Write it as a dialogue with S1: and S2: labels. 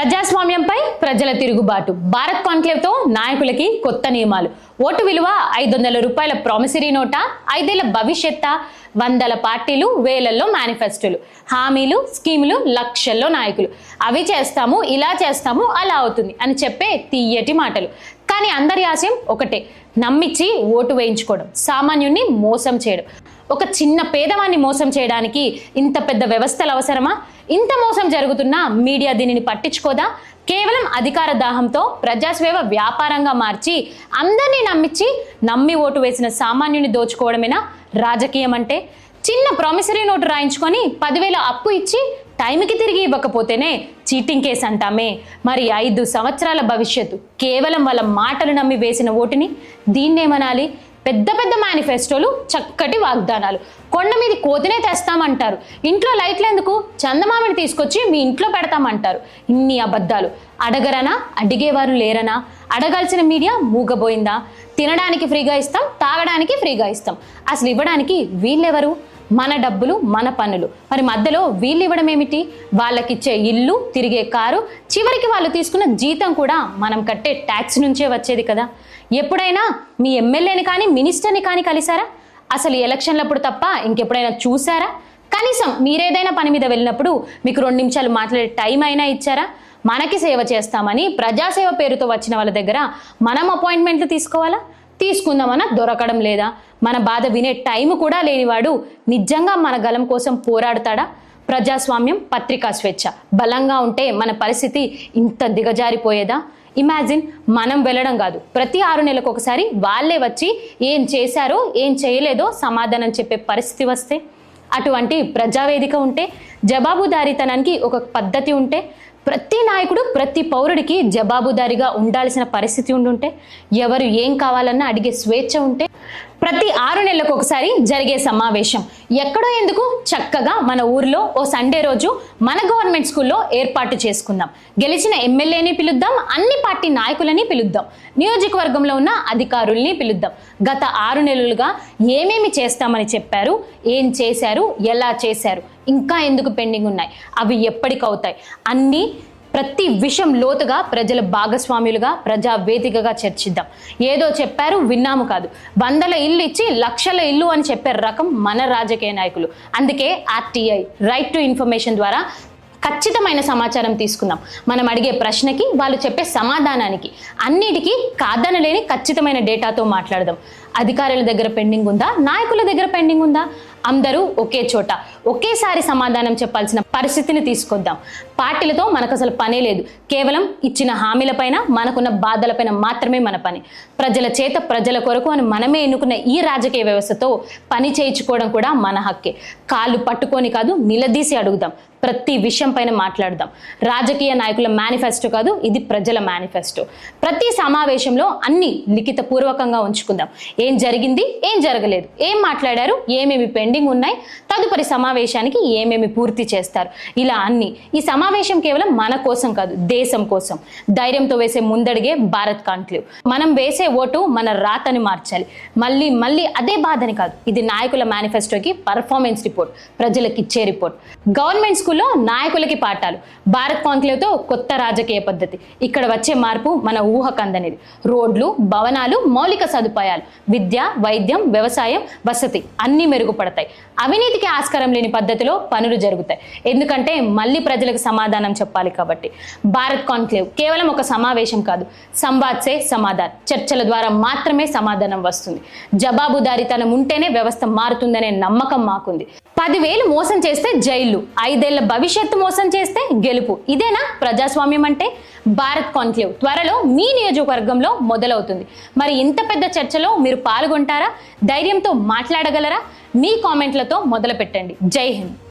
S1: ప్రజాస్వామ్యంపై ప్రజల తిరుగుబాటు. భారత్ కాన్క్లేవ్తో నాయకులకి కొత్త నియమాలు. ఓటు విలువ ఐదు వందల రూపాయల ప్రామిసరీ నోటా ఐదేళ్ళ భవిష్యత్త వందల పార్టీలు వేలల్లో మేనిఫెస్టోలు. హామీలు స్కీములు లక్షల్లో నాయకులు. అవి చేస్తాము ఇలా చేస్తాము అలా అవుతుంది అని చెప్పే తీయటి మాటలు. కానీ అందరి ఆశయం ఒకటే నమ్మిచ్చి ఓటు వేయించుకోవడం. సామాన్యుణ్ణి మోసం చేయడం. ఒక చిన్న పేదవాన్ని మోసం చేయడానికి ఇంత పెద్ద వ్యవస్థలు అవసరమా? ఇంత మోసం జరుగుతున్నా మీడియా దీనిని పట్టించుకోదా? కేవలం అధికార దాహంతో ప్రజాస్వేవ వ్యాపారంగా మార్చి అందరినీ నమ్మించి నమ్మి ఓటు వేసిన సామాన్యుని దోచుకోవడమేనా రాజకీయం అంటే చిన్న ప్రామిసరీ నోటు రాయించుకొని పదివేల అప్పు ఇచ్చి టైంకి తిరిగి ఇవ్వకపోతేనే చీటింగ్ కేసు అంటామే. మరి ఐదు సంవత్సరాల భవిష్యత్తు కేవలం వాళ్ళ మాటలు నమ్మి వేసిన ఓటుని దీన్నేమనాలి? పెద్ద పెద్ద మేనిఫెస్టోలు చక్కటి వాగ్దానాలు. కొండ మీద కోతినే తెస్తామంటారు. ఇంట్లో లైట్లు ఎందుకు? చందమామిని తీసుకొచ్చి మీ ఇంట్లో పెడతామంటారు. ఇన్ని అబద్ధాలు. అడగరనా? అడిగేవారు లేరనా? అడగాల్సిన మీడియా మూగబోయిందా? తినడానికి ఫ్రీగా ఇస్తాం తాగడానికి ఫ్రీగా ఇస్తాం. అసలు ఇవ్వడానికి వీళ్ళెవరు? మన డబ్బులు మన పన్నులు. మరి మధ్యలో వీళ్ళు ఇవ్వడం ఏమిటి? వాళ్ళకిచ్చే ఇల్లు తిరిగే కారు చివరికి వాళ్ళు తీసుకున్న జీతం కూడా మనం కట్టే ట్యాక్స్ నుంచే వచ్చేది కదా. ఎప్పుడైనా మీ ఎమ్మెల్యేని కానీ మినిస్టర్ని కానీ కలిసారా? అసలు ఎలక్షన్లప్పుడు తప్ప ఇంకెప్పుడైనా చూసారా? కనీసం మీరేదైనా పని మీద వెళ్ళినప్పుడు మీకు రెండు నిమిషాలు మాట్లాడే టైం అయినా ఇచ్చారా? మనకి సేవ చేస్తామని ప్రజాసేవ పేరుతో వచ్చిన వాళ్ళ దగ్గర మనం అపాయింట్మెంట్లు తీసుకోవాలా? తీసుకుందామన్నా దొరకడం లేదా? మన బాధ వినే టైం కూడా లేనివాడు నిజంగా మన గలం కోసం పోరాడతాడా? ప్రజాస్వామ్యం పత్రికా స్వేచ్ఛ. బలంగా ఉంటే మన పరిస్థితి ఇంత దిగజారిపోయేదా? ఇమాజిన్ మనం వెళ్ళడం కాదు. ప్రతి ఆరు నెలలకు ఒకసారి వాళ్ళే వచ్చి ఏం చేశారో ఏం చేయలేదో సమాధానం చెప్పే పరిస్థితి వస్తే అటువంటి ప్రజావేదిక ఉంటే జవాబుదారీతనానికి ఒక పద్ధతి ఉంటే ప్రతి నాయకుడు ప్రతి పౌరుడికి జవాబుదారీగా ఉండాల్సిన పరిస్థితి ఉండుంటే ఎవరు ఏం కావాలన్నా అడిగే స్వేచ్ఛ ఉంటే ప్రతి ఆరు నెలలకు ఒకసారి జరిగే సమావేశం. ఎక్కడో ఎందుకు? చక్కగా మన ఊర్లో ఓ సండే రోజు మన గవర్నమెంట్ స్కూల్లో ఏర్పాటు చేసుకుందాం గెలిచిన ఎమ్మెల్యేని పిలుద్దాం అన్ని పార్టీ నాయకులని పిలుద్దాం. నియోజకవర్గంలో ఉన్న అధికారుల్ని పిలుద్దాం. గత ఆరు నెలలుగా ఏమేమి చేస్తామని చెప్పారు? ఏం చేశారు? ఎలా చేశారు? ఇంకా ఎందుకు పెండింగ్ ఉన్నాయి? అవి ఎప్పటికవుతాయి? అన్నీ ప్రతి విషయం లోతుగా ప్రజల భాగస్వాములుగా ప్రజా వేదికగా చర్చిద్దాం. ఏదో చెప్పారు విన్నాము కాదు. వందల ఇల్లు ఇచ్చి లక్షల ఇల్లు అని చెప్పే రకం మన రాజకీయ నాయకులు. అందుకే ఆర్టీఐ రైట్ టు ఇన్ఫర్మేషన్ ద్వారా ఖచ్చితమైన సమాచారం తీసుకుందాం. మనం అడిగే ప్రశ్నకి వాళ్ళు చెప్పే సమాధానానికి అన్నిటికీ కాదనలేని ఖచ్చితమైన డేటాతో మాట్లాడదాం. అధికారుల దగ్గర పెండింగ్ ఉందా? నాయకుల దగ్గర పెండింగ్ ఉందా? అందరూ ఒకే చోట ఒకేసారి సమాధానం చెప్పాల్సిన పరిస్థితిని తీసుకొద్దాం. పార్టీలతో మనకు అసలు పనే లేదు. కేవలం ఇచ్చిన హామీలపైన మనకున్న బాధలపైన మాత్రమే మన పని. ప్రజల చేత ప్రజల కొరకు అని మనమే ఎన్నుకున్న ఈ రాజకీయ వ్యవస్థతో పని చేయించుకోవడం కూడా మన హక్కే. కాళ్ళు పట్టుకొని కాదు నిలదీసి అడుగుదాం. ప్రతి విషయం పైన మాట్లాడదాం. రాజకీయ నాయకుల మేనిఫెస్టో కాదు ఇది ప్రజల మేనిఫెస్టో. ప్రతి సమావేశంలో అన్ని లిఖిత పూర్వకంగా ఉంచుకుందాం. ఏం జరిగింది ఏం జరగలేదు ఏం మాట్లాడారు ఏమేమి పెండింగ్ ఉన్నాయి తదుపరి సమావేశానికి ఏమేమి పూర్తి చేస్తారు. ఇలా అన్ని. ఈ సమావేశం కేవలం మన కోసం కాదు దేశం కోసం. ధైర్యంతో వేసే ముందడిగే భారత్ కాన్క్లేవ్ మనం వేసే ఓటు మన రాతని మార్చాలి. మళ్ళీ మళ్ళీ అదే బాధని కాదు ఇది నాయకుల మేనిఫెస్టోకి పర్ఫార్మెన్స్ రిపోర్ట్ ప్రజలకు ఇచ్చే రిపోర్ట్. గవర్నమెంట్ స్కూల్లో నాయకులకి పాఠాలు. భారత్ కాన్క్లేవ్తో కొత్త రాజకీయ పద్ధతి. ఇక్కడ వచ్చే మార్పు మన ఊహకందనిది రోడ్లు భవనాలు మౌలిక సదుపాయాలు విద్య వైద్యం వ్యవసాయం వసతి అన్నీ మెరుగుపడతాయి. అవినీతికి ఆస్కారం లేని పద్ధతిలో పనులు జరుగుతాయి. ఎందుకంటే మళ్ళీ ప్రజలకు సమాధానం చెప్పాలి కాబట్టి. భారత్ కాన్క్లేవ్ కేవలం ఒక సమావేశం కాదు. సంవాద్సే సమాధాన్. చర్చల ద్వారా మాత్రమే సమాధానం వస్తుంది. జవాబుదారీతనం ఉంటేనే వ్యవస్థ మారుతుందనే నమ్మకం మాకుంది. పదివేలు మోసం చేస్తే జైలు ఐదేళ్ళ భవిష్యత్తు మోసం చేస్తే గెలుపు. ఇదేనా ప్రజాస్వామ్యం అంటే? భారత్ కాన్క్లేవ్ త్వరలో మీ నియోజకవర్గంలో మొదలవుతుంది. మరి ఇంత పెద్ద చర్చలో మీరు పాల్గొంటారా? ధైర్యంతో మాట్లాడగలరా? మీ కామెంట్లతో మొదలు పెట్టండి జై హింద్.